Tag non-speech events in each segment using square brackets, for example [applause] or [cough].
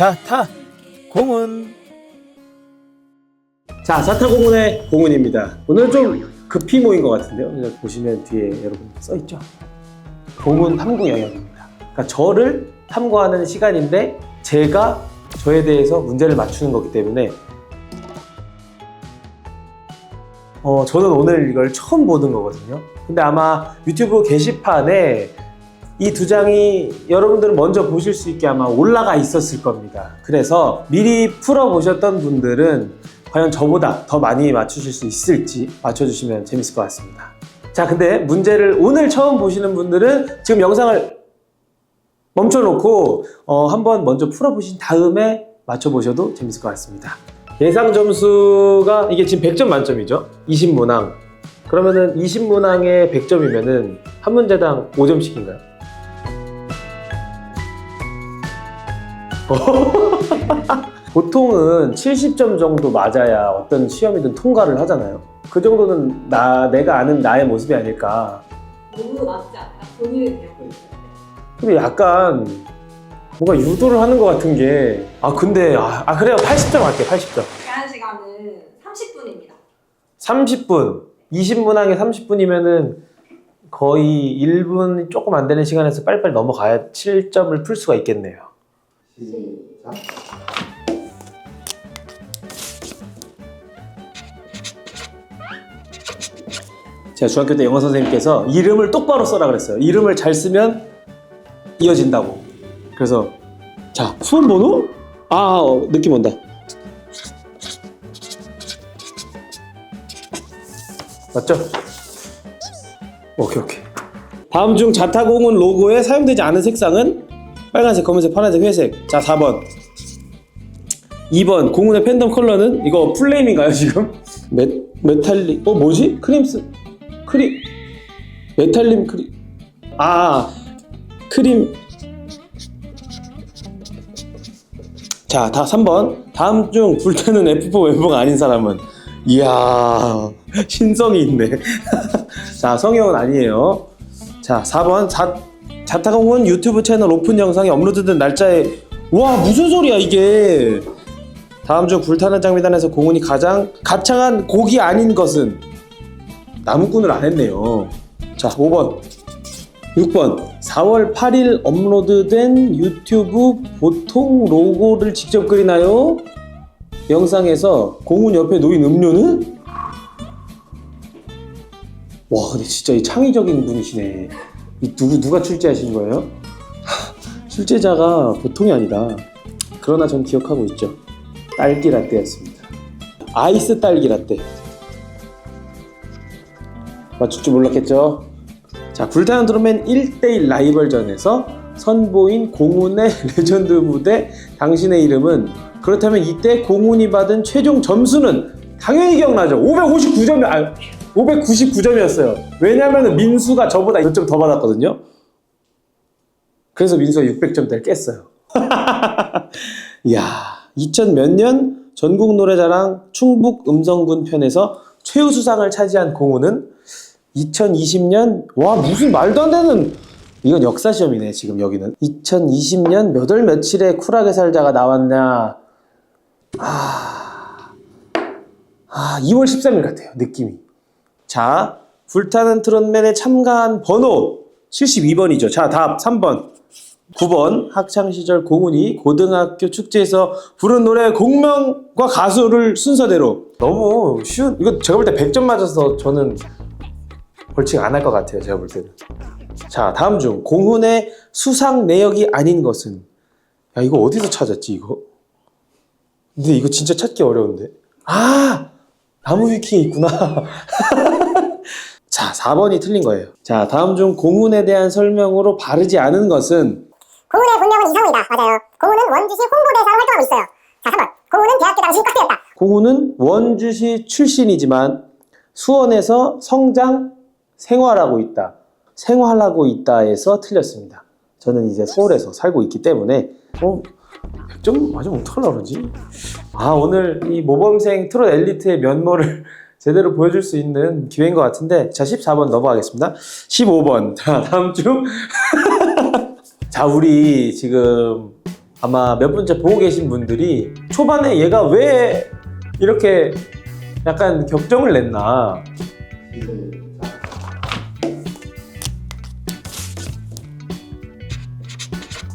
자, 타! 공은 자, 사타공원의 공은입니다. 오늘 좀 급히 모인 것 같은데요. 그래서 보시면 뒤에 여러분 써 있죠. 공은 탐구 영역입니다. 그러니까 저를 탐구하는 시간인데 제가 저에 대해서 문제를 맞추는 거기 때문에 어, 저는 오늘 이걸 처음 보는 거거든요. 근데 아마 유튜브 게시판에 이 두 장이 여러분들은 먼저 보실 수 있게 아마 올라가 있었을 겁니다. 그래서 미리 풀어보셨던 분들은 과연 저보다 더 많이 맞추실 수 있을지 맞춰주시면 재밌을 것 같습니다. 자, 근데 문제를 오늘 처음 보시는 분들은 지금 영상을 멈춰놓고 어, 한번 먼저 풀어보신 다음에 맞춰보셔도 재밌을 것 같습니다. 예상 점수가 이게 지금 100점 만점이죠? 20문항. 그러면은 20문항에 100점이면은 한 문제당 5점씩인가요? [laughs] 보통은 70점 정도 맞아야 어떤 시험이든 통과를 하잖아요. 그 정도는 나 내가 아는 나의 모습이 아닐까. 너무 않아요? 본인에 대한 거 있어요? 근데 약간 뭔가 유도를 하는 것 같은 게. 아 근데 아, 아, 그래요 80점 할게 80점. 제한 시간은 30분입니다. 30분 20문항에 30분이면은 거의 1분 조금 안 되는 시간에서 빨리빨리 넘어가야 7점을 풀 수가 있겠네요. 제가 중학교 때 영어 선생님께서 이름을 똑바로 써라 그랬어요. 이름을 잘 쓰면 이어진다고. 그래서 자 수험 번호? 아 어, 느낌 온다. 맞죠? 오케이 오케이. 다음 중 자타공은 로고에 사용되지 않은 색상은 빨간색, 검은색, 파란색, 회색. 자 4번. 2번 공운의 팬덤 컬러는 이거 플레임인가요 지금? [laughs] 메 메탈릭 어 뭐지? 크림스 크림 메탈림 크림 아 크림 자, 다 3번. 다음 중 불타는 F4 멤버가 아닌 사람은 이야, [laughs] 신성이 있네. [laughs] 자, 성형은 아니에요. 자, 4번. 자, 자타공은 유튜브 채널 오픈 영상이 업로드된 날짜에 와, 무슨 소리야, 이게. 다음 중 불타는 장미단에서 공훈이 가장 가창한 곡이 아닌 것은 나무꾼을 안 했네요. 자, 5번. 6번 4월 8일 업로드된 유튜브 보통 로고를 직접 그리나요? 영상에서 공훈 옆에 놓인 음료는? 와 근데 진짜 이 창의적인 분이시네 이 누구, 누가 출제하신 거예요? 출제자가 보통이 아니다 그러나 전 기억하고 있죠 딸기 라떼였습니다 아이스 딸기 라떼 맞출 줄 몰랐겠죠? 자, 불타는 드럼맨 1대1 라이벌전에서 선보인 공훈의 [laughs] 레전드 무대 당신의 이름은 그렇다면 이때 공훈이 받은 최종 점수는 당연히 기억나죠. 559점이 아 599점이었어요. 왜냐하면 민수가 저보다 몇점더 받았거든요. 그래서 민수가 600점대를 깼어요. [laughs] 이야, 2000 몇 년 전국 노래자랑 충북 음성군 편에서 최우수상을 차지한 공훈은 2020년 와 무슨 말도 안 되는 이건 역사 시험이네 지금 여기는 2020년 몇 월 며칠에 쿨하게 살자가 나왔냐 아, 아 2월 13일 같아요 느낌이 자 불타는 트롯맨에 참가한 번호 72번이죠 자 답 3번 9번 학창시절 공훈이 고등학교 축제에서 부른 노래 공명과 가수를 순서대로 너무 쉬운 이거 제가 볼 때 100점 맞아서 저는 벌칙 안 할 것 같아요. 제가 볼 때는. 자, 다음 중 공훈의 수상 내역이 아닌 것은 야 이거 어디서 찾았지 이거? 근데 이거 진짜 찾기 어려운데. 아 나무 위킹 있구나. [laughs] 자, 4번이 틀린 거예요. 자, 다음 중 공훈에 대한 설명으로 바르지 않은 것은 고은의 본명은 이성이다. 맞아요. 고은은 원주시 홍보대사로 활동하고 있어요. 자, 3번. 고은은 대학교 당시 꽉되었다. 공훈은 원주시 출신이지만 수원에서 성장 생활하고 있다. 생활하고 있다에서 틀렸습니다. 저는 이제 서울에서 살고 있기 때문에 어 100점 맞으면 어떡하려고 그러지? 아 오늘 이 모범생 트롯 엘리트의 면모를 제대로 보여줄 수 있는 기회인 것 같은데 자 14번 넘어가겠습니다. 15번 [laughs] 자 다음 중 [laughs] 자 우리 지금 아마 몇 번째 보고 계신 분들이 초반에 얘가 왜 이렇게 약간 격정을 냈나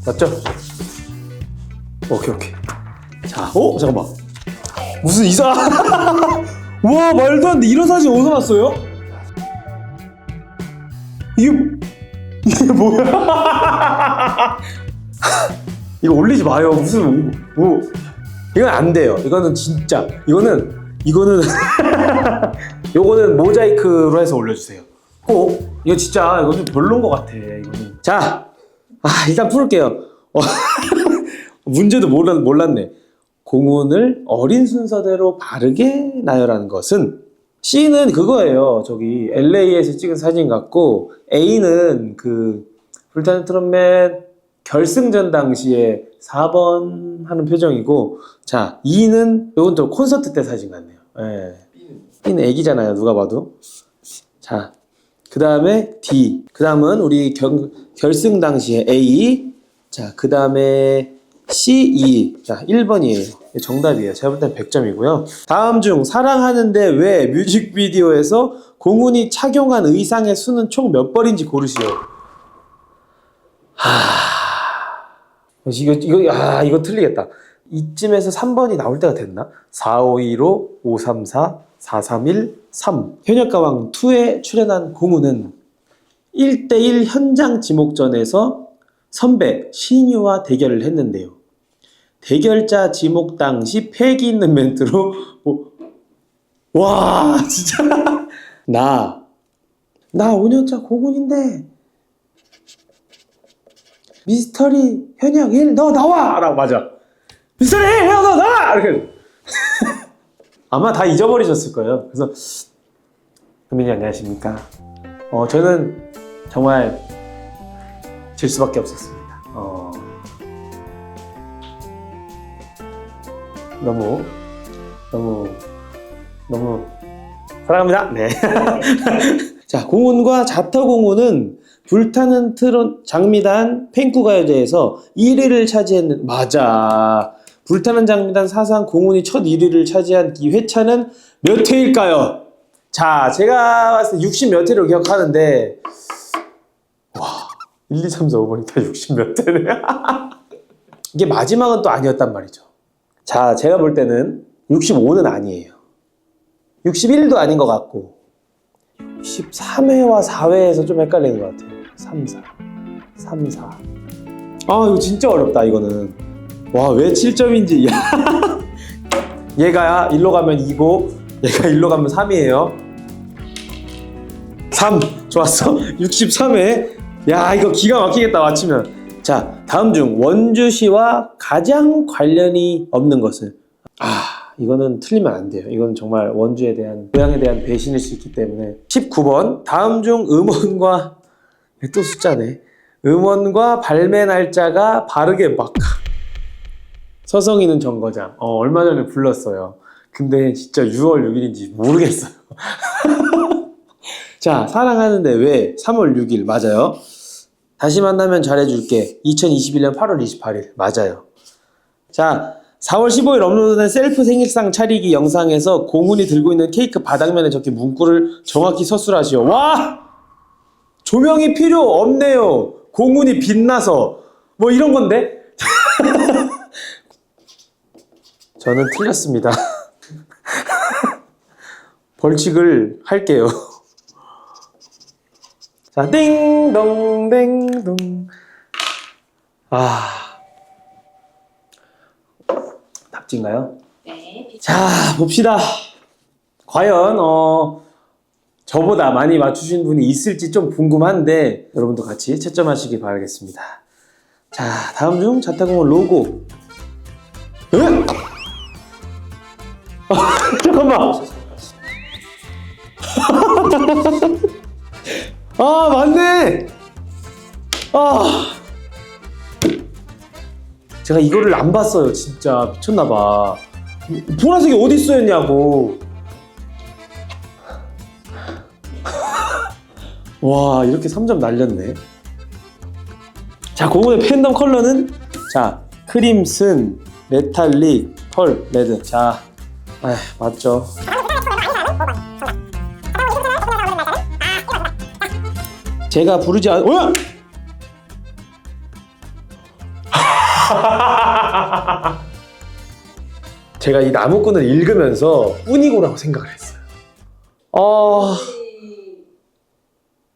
맞죠? 오케이 오케이 자, 어? 잠깐만 무슨 이사 [laughs] 와 말도 안 돼 이런 사진 어디서 났어요? 이게 이게 뭐야? [laughs] 이거 올리지 마요. 무슨 뭐 이건 안 돼요. 이거는 진짜 이거는 이거는 [laughs] 요거는 모자이크로 해서 올려주세요. 꼭 이거 진짜 이거 좀 별론 것 같아. 이거는 자, 아 일단 풀을게요. 어, [laughs] 문제도 몰랐, 몰랐네. 공운을 어린 순서대로 바르게 나열하는 것은 C는 그거예요. 저기 LA에서 찍은 사진 같고 A는 그 불타는 트롯맨 결승전 당시에 4번 하는 표정이고 자 2는 이건 또 콘서트 때 사진 같네요. 예. B는 애기잖아요. 누가 봐도. 자, 그 다음에 D. 그 다음은 우리 결, 결승 당시에 A. 자, 그 다음에 C, E. 자, 1번이에요. 정답이에요. 제가 볼 땐 100점이고요. 다음 중 사랑하는데 왜 뮤직비디오에서 공훈이 착용한 의상의 수는 총 몇 벌인지 고르시오. 하... 이거, 이거, 아, 이거 틀리겠다. 이쯤에서 3번이 나올 때가 됐나? 4515, 534, 431, 3. 현역가왕 2에 출연한 공훈은 1대1 현장 지목전에서 선배 신유와 대결을 했는데요. 대결자 지목 당시 패기 있는 멘트로 뭐, 와 [laughs] 진짜. 나나 5년차 고군인데. 미스터리 현역 1 너 나와! 라고 맞아. 미스터리 1 현역 너 나와! 이렇게. [laughs] 아마 다 잊어버리셨을 거예요. 그래서 선배님 안녕하십니까? 어 저는 정말 질 수밖에 없었습니 너무 너무 너무 사랑합니다. 네. [laughs] 자, 공훈과 자터 공훈은 불타는 트롯 장미단 팬쿠가요제에서 1위를 차지했는 맞아. 불타는 장미단 사상 공훈이 첫 1위를 차지한 이 회차는 몇 회일까요? 자, 제가 봤을 때 60몇 회로 기억하는데 와, 1, 2, 3, 4, 5 보니까 60몇 회네. [laughs] 이게 마지막은 또 아니었단 말이죠. 자, 제가 볼 때는 65는 아니에요. 61도 아닌 것 같고 13회와 4회에서 좀 헷갈리는 것 같아요. 3, 4. 3, 4. 아, 이거 진짜 어렵다, 이거는. 와, 왜 7점인지. [laughs] 얘가 일로 가면 2고, 얘가 일로 가면 3이에요. 3. 좋았어. [laughs] 63회. 야, 이거 기가 막히겠다, 맞추면. 자, 다음 중 원주시와 가장 관련이 없는 것은 아, 이거는 틀리면 안 돼요. 이건 정말 원주에 대한 고향에 대한 배신일 수 있기 때문에 19번 다음 중 음원과 또 숫자네. 음원과 발매 날짜가 바르게 막 서성이는 정거장. 어, 얼마 전에 불렀어요. 근데 진짜 6월 6일인지 모르겠어요. [laughs] 자, 사랑하는데 왜 3월 6일 맞아요? 다시 만나면 잘해줄게. 2021년 8월 28일. 맞아요. 자, 4월 15일 업로드된 셀프 생일상 차리기 영상에서 공훈이 들고 있는 케이크 바닥면에 적힌 문구를 정확히 서술하시오. 와! 조명이 필요 없네요. 공훈이 빛나서. 뭐 이런 건데? [laughs] 저는 틀렸습니다. [laughs] 벌칙을 할게요. 자, 띵동, 띵동. 아. 답지인가요? 네. 자, 봅시다. 과연, 어, 저보다 많이 맞추신 분이 있을지 좀 궁금한데, 여러분도 같이 채점하시기 바라겠습니다. 자, 다음 중 자타공원 로고. 에? 아, [laughs] 잠깐만. [laughs] 아, 맞네! 아. 제가 이거를 안 봤어요, 진짜. 미쳤나봐. 보라색이 어디 있어였냐고. [laughs] 와, 이렇게 3점 날렸네. 자, 공원의 팬덤 컬러는? 자, 크림슨, 메탈릭, 펄, 레드. 자, 아 맞죠. 제가 부르지 않. 어? [laughs] 제가 이 나무꾼을 읽으면서 뿐이고라고 생각을 했어요. 어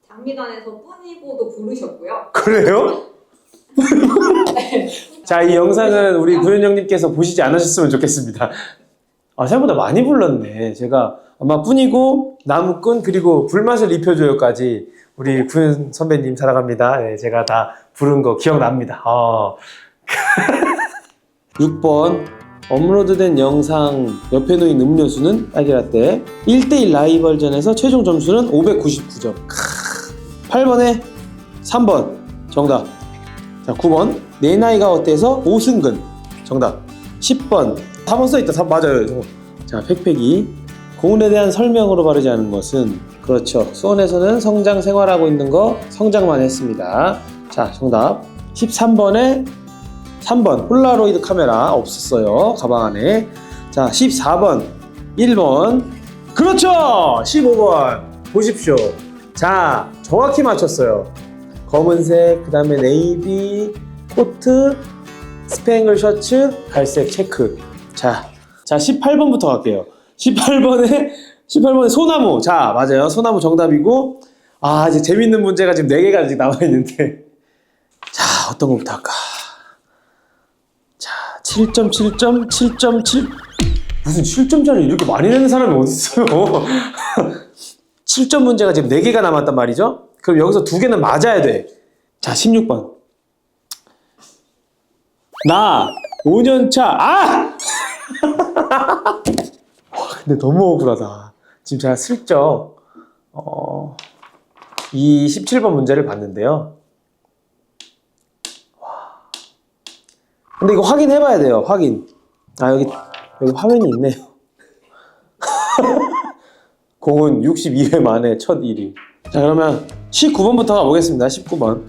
장미단에서 뿐이고도 부르셨고요. 그래요? [laughs] 자, 이 영상은 우리 구현영님께서 보시지 않으셨으면 좋겠습니다. 아, 생각보다 많이 불렀네. 제가 아마 뿐이고, 나무꾼, 그리고 불맛을 입혀줘요까지 우리 구현 선배님 사랑합니다. 네, 제가 다 부른 거 기억납니다. 어. [laughs] 6번. 업로드된 영상 옆에 놓인 음료수는 딸기라떼 1대1 라이벌전에서 최종 점수는 599점 8번에 3번 정답 자 9번 내 나이가 어때서 오승근 정답 10번 4번 써있다 4, 맞아요. 자 팩팩이 고운에 대한 설명으로 바르지 않은 것은 그렇죠. 수원에서는 성장 생활하고 있는 거 성장만 했습니다. 자 정답. 13번에 3번 폴라로이드 카메라 없었어요. 가방 안에. 자 14번. 1번. 그렇죠! 15번. 보십시오. 자 정확히 맞췄어요. 검은색 그 다음에 네이비 코트 스팽글 셔츠 갈색 체크. 자, 자 18번부터 갈게요 18번에 18번에 소나무. 자 맞아요. 소나무 정답이고 아 이제 재밌는 문제가 지금 4개가 아직 남아 있는데. 자 어떤 것부터 할까? 자 7.7점 7.7 무슨 7점짜리 이렇게 많이 내는 사람이 어딨어요? [laughs] 7점 문제가 지금 4개가 남았단 말이죠? 그럼 여기서 두 개는 맞아야 돼. 자, 16번. 나 5년차. 아! [laughs] 와, 근데 너무 억울하다. 지금 제가 슬쩍 어, 이 17번 문제를 봤는데요. 와. 근데 이거 확인해 봐야 돼요. 확인. 아, 여기 여기 화면이 있네요. [laughs] 공은 62회 만에 첫 1위. 자 그러면 19번부터 가보겠습니다 19번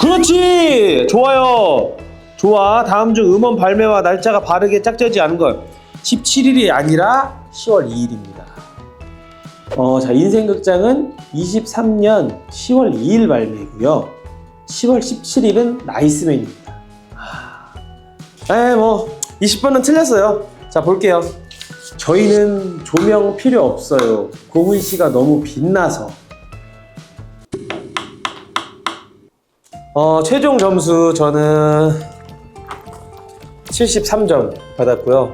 그렇지 좋아요 좋아. 다음 중 음원 발매와 날짜가 바르게 짝져지 않은 것 17일이 아니라 10월 2일입니다. 어, 자 인생극장은 23년 10월 2일 발매고요. 10월 17일은 나이스맨입니다. 에뭐 20번은 틀렸어요. 자 볼게요. 저희는 조명 필요 없어요. 고은 씨가 너무 빛나서. 어, 최종 점수 저는 73점 받았고요.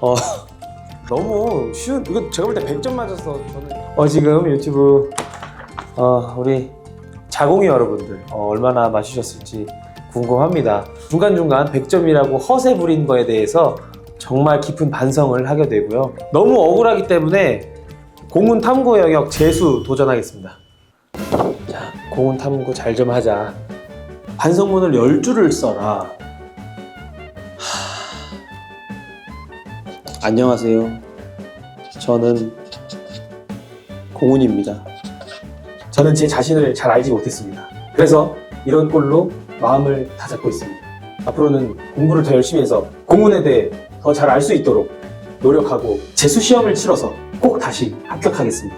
어, [laughs] 너무 쉬운, 이거 제가 볼 때 100점 맞았어. 저는. 어, 지금 유튜브, 어, 우리 자공이 여러분들, 어, 얼마나 맞으셨을지 궁금합니다. 중간중간 100점이라고 허세 부린 거에 대해서 정말 깊은 반성을 하게 되고요. 너무 억울하기 때문에 공운 탐구 영역 재수 도전하겠습니다. 자, 공운 탐구 잘 좀 하자. 반성문을 10줄을 써라. 안녕하세요. 저는 공운입니다. 저는 제 자신을 잘 알지 못했습니다. 그래서 이런 꼴로 마음을 다잡고 있습니다. 앞으로는 공부를 더 열심히 해서 공운에 대해 더 잘 알 수 있도록 노력하고 재수 시험을 치러서 꼭 다시 합격하겠습니다.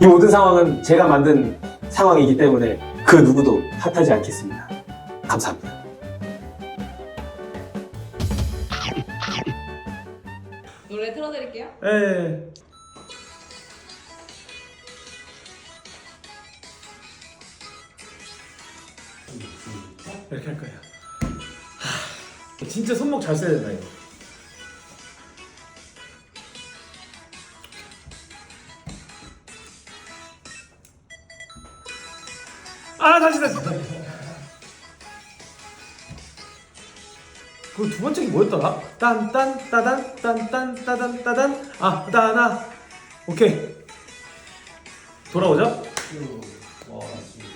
이 모든 상황은 제가 만든 상황이기 때문에 그 누구도 탓하지 않겠습니다. 감사합니다. 틀어드릴게요. 네. 이렇게 할 거야. 하, 진짜 손목 잘 써야 된다 이거. 아 다시 다시. 그 두 번째 게 뭐였더라? 딴딴 따단 딴딴 따단 따단 아 따나 오케이 돌아오죠? 와, 지금